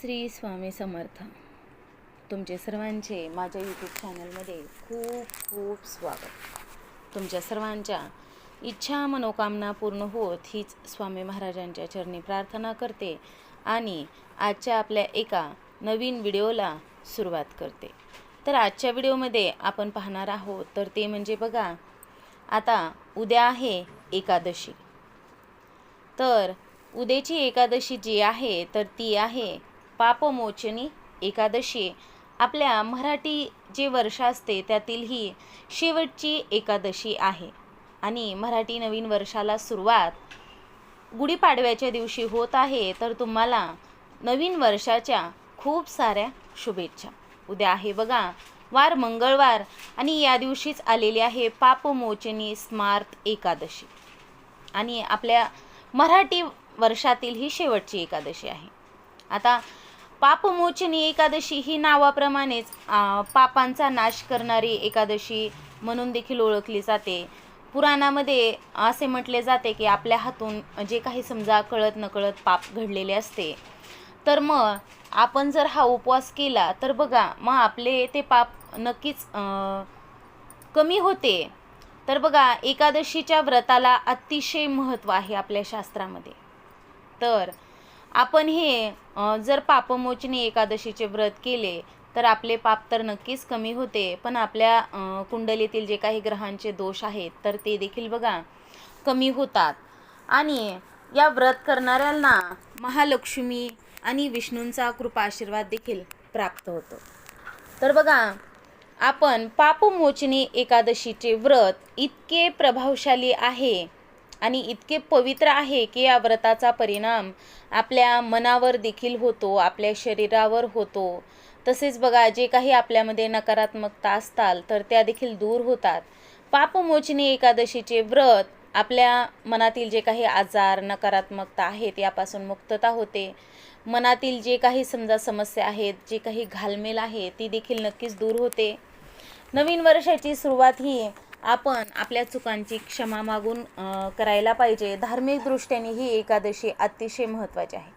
श्री स्वामी समर्थ. तुमचे सर्वांचे माझ्या यूट्यूब चॅनलमध्ये खूप खूप स्वागत. तुमच्या सर्वांच्या इच्छा मनोकामना पूर्ण होत हीच स्वामी महाराजांच्या चरणी प्रार्थना करते आणि आजच्या आपल्या एका नवीन व्हिडिओला सुरुवात करते. तर आजच्या व्हिडिओमध्ये आपण पाहणार आहोत तर ते म्हणजे बघा आता उद्या आहे एकादशी. तर उद्याची एकादशी जी आहे तर ती आहे पापमोचनी एकादशी आपल्या मराठी जे वर्ष असते त्यातील ही शेवटची एकादशी आहे. आणि मराठी नवीन वर्षाला सुरुवात गुढीपाडव्याच्या दिवशी होत आहे. तर तुम्हाला नवीन वर्षाच्या खूप साऱ्या शुभेच्छा. उद्या आहे बघा वार मंगळवार आणि या दिवशीच आलेली आहे पापमोचनी स्मार्त एकादशी. आणि आपल्या मराठी वर्षातील ही शेवटची एकादशी आहे. आता पापमोचनी एकादशी ही नावाप्रमाणेच पापांचा नाश करणारी एकादशी म्हणून देखील ओळखली जाते. पुराणामध्ये असे म्हटले जाते की आपल्या हातून जे काही समजा कळत नकळत पाप घडलेले असते. तर मग आपण जर हा उपवास केला तर बघा मग आपले ते पाप नक्कीच कमी होते. तर बघा एकादशीच्या व्रताला अतिशय महत्त्व आहे आपल्या शास्त्रामध्ये. तर आपण हे जर पापमोचनी एकादशीचे व्रत केले तर आपले पाप तर नक्कीच कमी होते पण आपल्या कुंडलीतील जे काही ग्रहांचे दोष आहेत तर ते देखील बघा कमी होतात. आणि या व्रत करणाऱ्यांना महालक्ष्मी आणि विष्णूंचा कृपा आशीर्वाद देखील प्राप्त होतो. तर बघा आपण पापमोचनी एकादशीचे व्रत इतके प्रभावशाली आहे आणि इतके पवित्र आहे की या व्रताचा परिणाम आपल्या मनावर देखील होतो आपल्या शरीरावर होतो. तसेच बघा जे काही आपल्यामध्ये नकारात्मकता असताल तर त्या देखील दूर होतात. पापमोचनी एकादशीचे व्रत आपल्या मनातील जे काही आजार नकारात्मकता आहेत यापासून मुक्तता होते. मनातील जे काही समजा समस्या आहेत जे काही घालमेल आहे ती देखील नक्कीच दूर होते. नवीन वर्षाची सुरुवात ही आपण आपल्या चुकांची क्षमा मागून करायला पाहिजे. धार्मिक दृष्ट्याने ही एकादशी अतिशय महत्त्वाची आहे.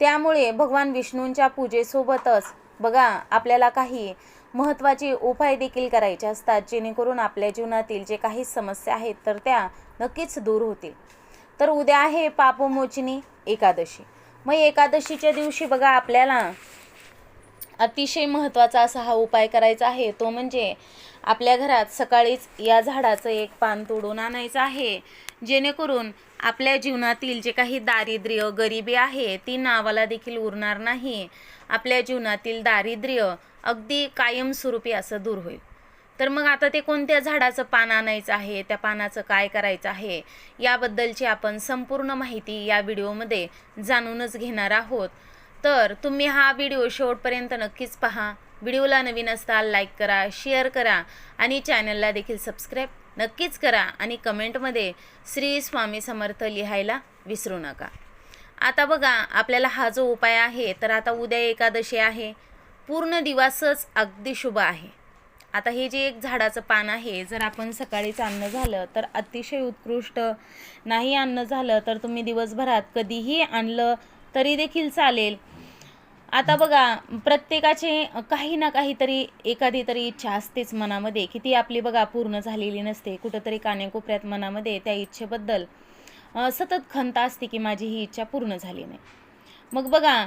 त्यामुळे भगवान विष्णूंच्या पूजेसोबतच बघा आपल्याला काही महत्त्वाचे उपाय देखील करायचे असतात जेणेकरून आपल्या जीवनातील जे काही समस्या आहेत तर त्या नक्कीच दूर होतील. तर उद्या आहे पापमोचनी एकादशी. मग एकादशीच्या दिवशी बघा आपल्याला अतिशय महत्त्वाचा असा हा उपाय करायचा आहे. तो म्हणजे आपल्या घरात सकाळीच या झाडाचं एक पान तोडून आणायचं आहे. जेणेकरून आपल्या जीवनातील जे काही दारिद्र्य गरिबी आहे ती नावाला देखील उरणार नाही. आपल्या जीवनातील दारिद्र्य अगदी कायमस्वरूपी असं दूर होईल. तर मग आता ते कोणत्या झाडाचं पान आणायचं आहे त्या पानाचं काय करायचं आहे याबद्दलची आपण संपूर्ण माहिती या व्हिडिओमध्ये जाणूनच घेणार आहोत. तर तुम्ही हा व्हिडिओ शेवटपर्यंत नक्कीच पहा. व्हिडिओला नवीन असताल लाईक करा शेअर करा आणि चॅनलला देखील सबस्क्राईब नक्कीच करा आणि कमेंटमध्ये श्री स्वामी समर्थ लिहायला विसरू नका. आता बघा आपल्याला हा जो उपाय आहे तर आता उद्या एकादशी आहे. पूर्ण दिवसच अगदी शुभ आहे. आता हे जे एक झाडाचं पान आहे जर आपण सकाळीच अन्न झालं तर अतिशय उत्कृष्ट. नाही अन्न झालं तर तुम्ही दिवसभरात कधीही आणलं तरी देखील चालेल. आता बघा प्रत्येकाचे काही ना काहीतरी एखादी तरी इच्छा असतेच मनामध्ये. की ती आपली बघा पूर्ण झालेली नसते कुठंतरी कान्याकोपऱ्यात मनामध्ये त्या इच्छेबद्दल सतत खंत असते की माझी ही इच्छा पूर्ण झाली नाही. मग बघा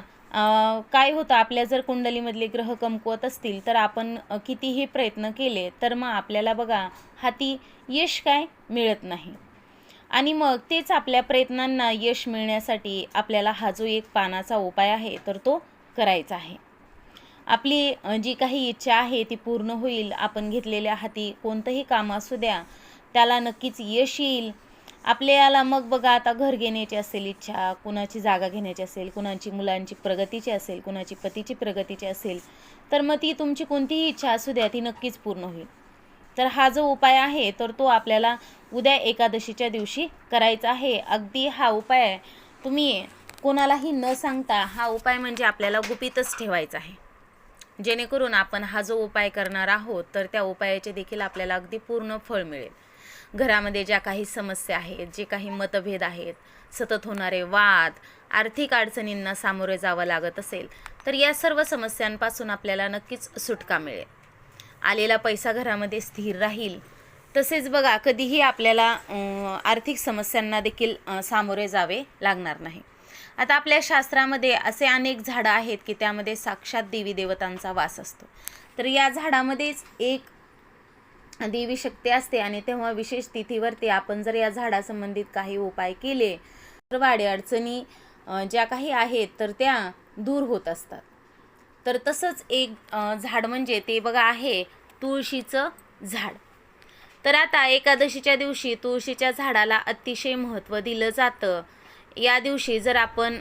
काय होतं आपल्या जर कुंडलीमधले ग्रह कमकुवत असतील तर आपण कितीही प्रयत्न केले तर मग आपल्याला बघा हाती यश काय? मिळत नाही. आणि मग तेच आपल्या प्रयत्नांना यश मिळण्यासाठी आपल्याला हा जो एक पानाचा उपाय आहे तर तो करायचा आहे. आपली जी काही इच्छा आहे ती पूर्ण होईल. आपण घेतलेल्या हाती कोणतंही काम असू द्या त्याला नक्कीच यश येईल. आपल्याला मग बघा आता घर घेण्याची असेल इच्छा कुणाची जागा घेण्याची असेल कुणाची मुलांची प्रगतीची असेल कुणाची पतीची प्रगतीची असेल तर मग ती तुमची कोणतीही इच्छा असू द्या ती नक्कीच पूर्ण होईल. तर हा जो उपाय आहे तर तो आपल्याला उद्या एकादशीच्या दिवशी करायचा आहे. अगदी हा उपाय तुम्ही कोणालाही न सांगता हा उपाय म्हणजे आपल्याला गुपितच ठेवायचा आहे. जेणेकरून आपण हा जो उपाय करणार आहोत तर त्या उपायाचे देखील आपल्याला अगदी पूर्ण फळ मिळेल. घरामध्ये ज्या काही समस्या आहेत जे काही मतभेद आहेत सतत होणारे वाद आर्थिक अडचणींना सामोरे जावं लागत असेल तर या सर्व समस्यांपासून आपल्याला नक्कीच सुटका मिळेल. आलेला पैसा घरामध्ये स्थिर राहील. तसेच बघा कधीही आपल्याला आर्थिक समस्यांना देखील सामोरे जावे लागणार नाही. आता आपल्या शास्त्रामध्ये असे अनेक झाडं आहेत की त्यामध्ये साक्षात देवी देवतांचा वास असतो. तर या झाडामध्येच एक देवी शक्ती असते आणि तेव्हा विशेष तिथीवरती आपण जर या झाडासंबंधित काही उपाय केले तर वाडे अडचणी ज्या काही आहेत तर त्या दूर होत असतात. तर तसंच एक झाड म्हणजे ते बघा आहे तुळशीचं झाड. तर आता एकादशीच्या दिवशी तुळशीच्या झाडाला अतिशय महत्त्व दिलं जातं. या दिवशी जर आपण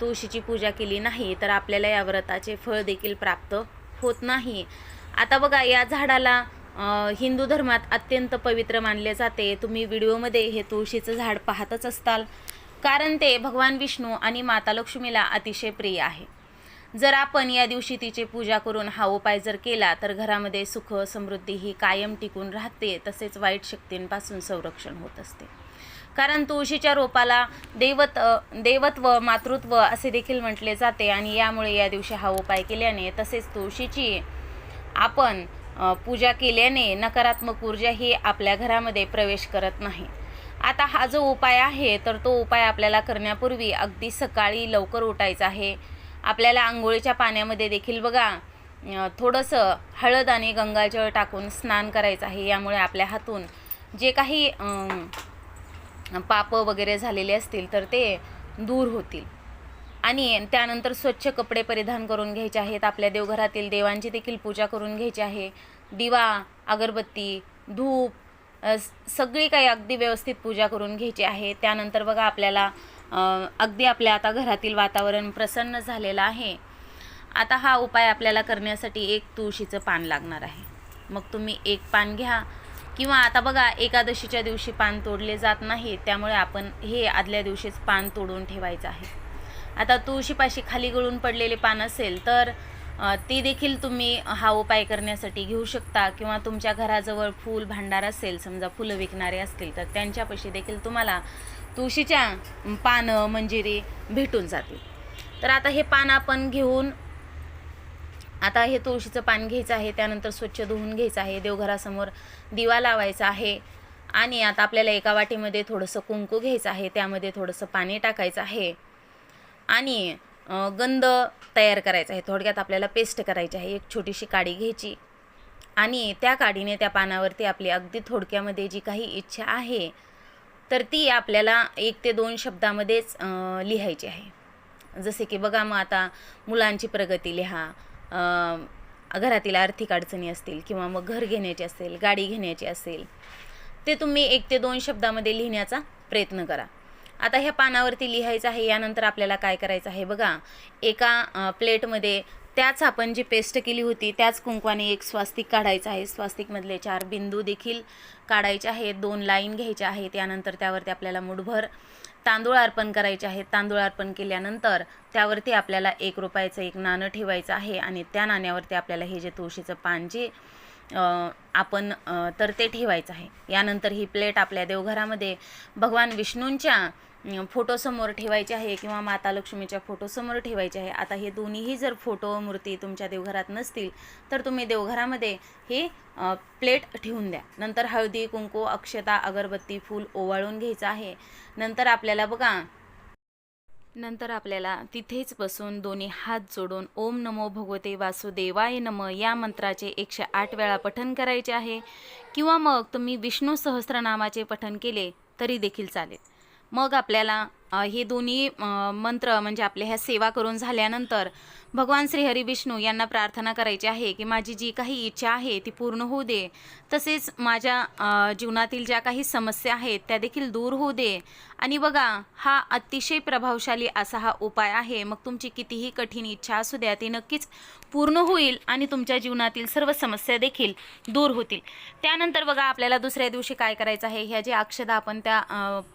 तुळशीची पूजा केली नाही तर आपल्याला या व्रताचे फळ देखील प्राप्त होत नाही. आता बघा या झाडाला हिंदू धर्मात अत्यंत पवित्र मानले जाते. तुम्ही व्हिडिओमध्ये हे तुळशीचं झाड पाहतच असताल. कारण ते भगवान विष्णू आणि माता लक्ष्मीला अतिशय प्रिय आहे. जर आपण या दिवशी तिची पूजा करून हा उपाय जर केला तर घरामध्ये सुख समृद्धी ही कायम टिकून राहते. तसेच वाईट शक्तींपासून संरक्षण होत असते. कारण तुळशीच्या रोपाला दैवत देवत्व मातृत्व असे देखील म्हटले जाते आणि यामुळे या दिवशी हा उपाय केल्याने तसेच तुळशीची आपण पूजा केल्याने नकारात्मक ऊर्जा ही आपल्या घरामध्ये प्रवेश करत नाही. आता हा जो उपाय आहे तर तो उपाय आपल्याला करण्यापूर्वी अगदी सकाळी लवकर उठायचा आहे. आपल्याला आंघोळीच्या पाण्यामध्ये देखील बघा थोडंसं हळद आणि गंगाजळ टाकून स्नान करायचं आहे. यामुळे आपल्या हातून जे काही पापं वगैरे झालेले असतील तर ते दूर होतील. आणि त्यानंतर स्वच्छ कपडे परिधान करून घ्यायचे आहेत. आपल्या देवघरातील देवांची देखील पूजा करून घ्यायची आहे. दिवा अगरबत्ती धूप सगळी काही अगदी व्यवस्थित पूजा करून घ्यायची आहे. त्यानंतर बघा आपल्याला अगदी आपल्या आता घरातील वातावरण प्रसन्न झालेलं आहे. आता हा उपाय आपल्याला करण्यासाठी एक तुळशीचं पान लागणार आहे. मग तुम्ही एक पान घ्या. किंवा आता बघा एकादशीच्या दिवशी पान तोडले जात नाही त्यामुळे आपण हे आदल्या दिवशीच पान तोडून ठेवायचं आहे. आता तुळशीपाशी खाली गळून पडलेले पान असेल तर ती देखील तुम्ही हा उपाय करण्यासाठी घेऊ शकता किंवा तुमच्या घराजवळ फूल भांडार असेल समजा फुलं विकणारे असतील तर त्यांच्यापाशी देखील तुम्हाला तुळशीच्या पानं मंजिरी भेटून जातील. तर आता हे पान आपण घेऊन आता हे तुळशीचं पान घ्यायचं आहे त्यानंतर स्वच्छ धुवून घ्यायचं आहे देवघरासमोर दिवा लावायचा आहे आणि आता आपल्याला एका वाटीमध्ये थोडंसं कुंकू घ्यायचं आहे त्यामध्ये थोडंसं पाणी टाकायचं आहे आणि गंध तयार करायचा आहे. थोडक्यात आपल्याला पेस्ट करायची आहे एक छोटीशी काडी घ्यायची आणि त्या काडीने त्या पानावरती आपली अगदी थोडक्यामध्ये जी काही इच्छा आहे तर ती आपल्याला एक ते दोन शब्दामध्येच लिहायची आहे. जसे की बघा मग आता मुलांची प्रगती लिहा घरातील आर्थिक अडचणी असतील किंवा मग घर घेण्याची असेल गाडी घेण्याची असेल ते तुम्ही एक ते दोन शब्दामध्ये लिहिण्याचा प्रयत्न करा. आता ह्या पानावरती लिहायचं आहे यानंतर आपल्याला काय करायचं आहे बघा. एका प्लेटमध्ये त्याच आपण जी पेस्ट केली होती त्याच कुंकवाने एक स्वास्तिक काढायचं आहे. स्वास्तिकमधले चार बिंदू देखील काढायचे आहेत दोन लाईन घ्यायच्या आहेत त्यानंतर त्यावरती आपल्याला मुठभर तांदूळ अर्पण करायचे आहेत. तांदूळ अर्पण केल्यानंतर त्यावरती आपल्याला एक रुपयाचं एक नाणं ठेवायचं आहे आणि त्या नाण्यावरती आपल्याला हे जे तुळशीचं पान जे आपण तर ते ठेवायचं आहे. यानंतर ही प्लेट आपल्या देवघरामध्ये भगवान विष्णूंच्या फोटोसमोर ठेवायचे आहे किंवा माता लक्ष्मीच्या फोटोसमोर ठेवायचे आहे. आता हे दोन्हीही जर फोटो मूर्ती तुमच्या देवघरात नसतील तर तुम्ही देवघरामध्ये हे प्लेट ठेवून द्या. नंतर हळदी कुंकू अक्षता अगरबत्ती फूल ओवाळून घ्यायचं आहे. नंतर आपल्याला बघा नंतर आपल्याला तिथेच बसून दोन्ही हात जोडून ओम नमो भगवते वासुदेवाय नम या मंत्राचे एकशे आठ वेळा पठन करायचे आहे. किंवा मग तुम्ही विष्णू सहस्रनामाचे पठन केले तरी देखील चालेल. मग आपल्याला हे दोन्ही मंत्र म्हणजे आपल्या ह्या सेवा करून झाल्यानंतर भगवान श्री हरी विष्णू यांना प्रार्थना करायची आहे की माझी जी काही इच्छा आहे ती पूर्ण होऊ दे. तसेच माझ्या जीवनातील ज्या काही समस्या आहेत त्या देखील दूर होऊ दे. आणि बघा हा अतिशय प्रभावशाली असा हा उपाय आहे. मग तुमची कितीही कठीण इच्छा असू द्या ती नक्कीच पूर्ण होईल आणि तुमच्या जीवनातील सर्व समस्या देखील दूर होतील. त्यानंतर बघा आपल्याला दुसऱ्या दिवशी काय करायचं आहे? ह्या ज्या अक्षदा आपण त्या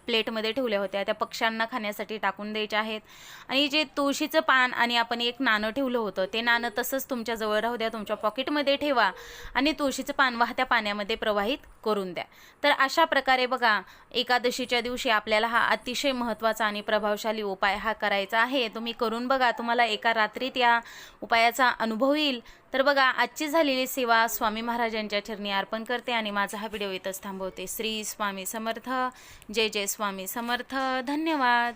प्लेटमध्ये ठेवल्या होत्या त्या पक्ष्यांना खाण्यासाठी टाकून द्यायच्या आहेत. आणि जे तुळशीचं पान आणि आपण एक नाणं ठेवलं होतं ते नाणं तसंच तुमच्याजवळ राहू द्या तुमच्या पॉकेटमध्ये ठेवा आणि तुळशीचं पान वाहत्या पाण्यामध्ये प्रवाहित करून द्या. तर अशा प्रकारे बघा एकादशीच्या दिवशी आपल्याला हा अतिशय महत्त्वाचा आणि प्रभावशाली उपाय हा करायचा आहे. तुम्ही करून बघा तुम्हाला एका रात्रीत या उपायाचा अनुभव येईल. तर बघा आजची झालेली सेवा स्वामी महाराजांच्या चरणी अर्पण करते आणि माझा हा व्हिडिओ इथंच थांबवते. श्री स्वामी समर्थ. जय जय स्वामी समर्थ. धन्यवाद.